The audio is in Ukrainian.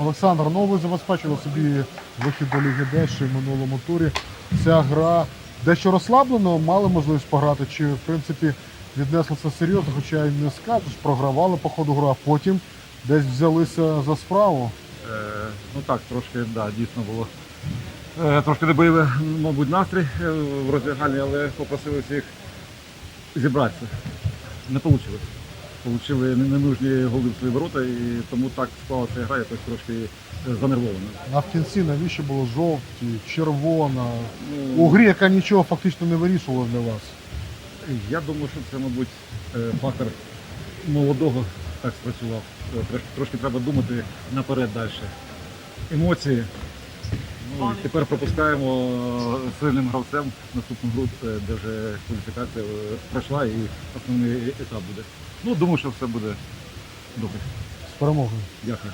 Олександр, ну ви забезпечили собі вихід до Ліги Д ще в минулому турі. Ця гра дещо розслаблено, мали можливість пограти, чи в принципі віднесли це серйозно, хоча й не скажеш, програвали по ходу гри, а потім десь взялися за справу. Е, ну так, трошки, да, дійсно було. Е, трошки не бойовий, мабуть, настрій е, в роздягальні, але попросили всіх зібратися. Не вийшло. Получили ненужні голи в свої ворота, і тому так склалася гра, якось трошки е, занервована. А в кінці навіщо було жовті, червона, Ну, у грі, яка нічого фактично не вирішувала для вас. Я думаю, що це, мабуть, е, фактор молодого так спрацював. Е, Трошки, трошки треба думати наперед далі. Емоції. Ну, і тепер пропускаємо е, сильним гравцем наступну гру, е, де вже кваліфікація е, пройшла і основний етап буде. Ну, думаю, що все буде добре. З перемогою. Дякую.